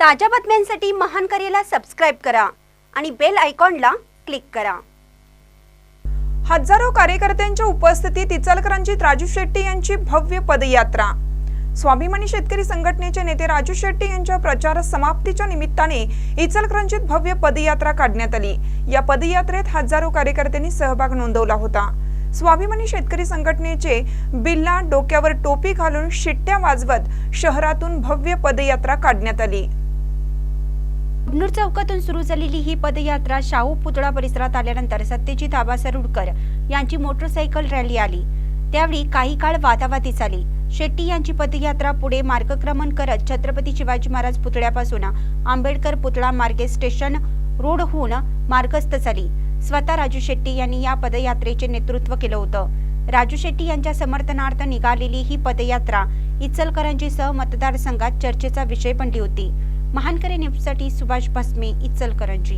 ताज्या बातम्यांसाठी महान करेला सबस्क्राईब करा आणि बेल आयकॉनला क्लिक करा. हजारो कार्यकर्त्यांच्या उपस्थितीत इचलकरंजीत राजू शेट्टी यांची भव्य पदयात्रा. स्वाभिमानी शेतकरी संघटनेचे नेते राजू शेट्टी यांच्या प्रचार समाप्तीच्या निमित्ताने इचलकरंजीत भव्य पदयात्रा काढण्यात आली. या पदयात्रेत हजारो कार्यकर्त्यांनी सहभाग नोंदवला होता. स्वाभिमानी शेतकरी संघटनेचे बिल्ला डोक्यावर टोपी घालून शिट्ट्या वाजवत शहरातून भव्य पदयात्रा काढण्यात आली. अबनूर चौकातून सुरू झालेली ही पदयात्रा शाहू पुतळा परिसरात आल्यानंतर सत्यजित आबा सरुडकर यांची मोटरसायकल रॅली आली. त्यावेळी काही काळ वादावादी झाली शेट्टी यांची पदयात्रा पुढे मार्गक्रमण करत छत्रपती शिवाजी महाराज पुतळ्यापासून आंबेडकर पुतळा मार्गे स्टेशन रोडहून मार्गस्थ झाली स्वतः राजू शेट्टी यांनी या पदयात्रेचे नेतृत्व केलं होतं. राजू शेट्टी यांच्या समर्थनार्थ निघालेली ही पदयात्रा इचलकरंजीसह मतदारसंघात चर्चेचा विषय बनली होती. महानकरे न्यूजसाठी सुभाष भस्मे इचलकरंजी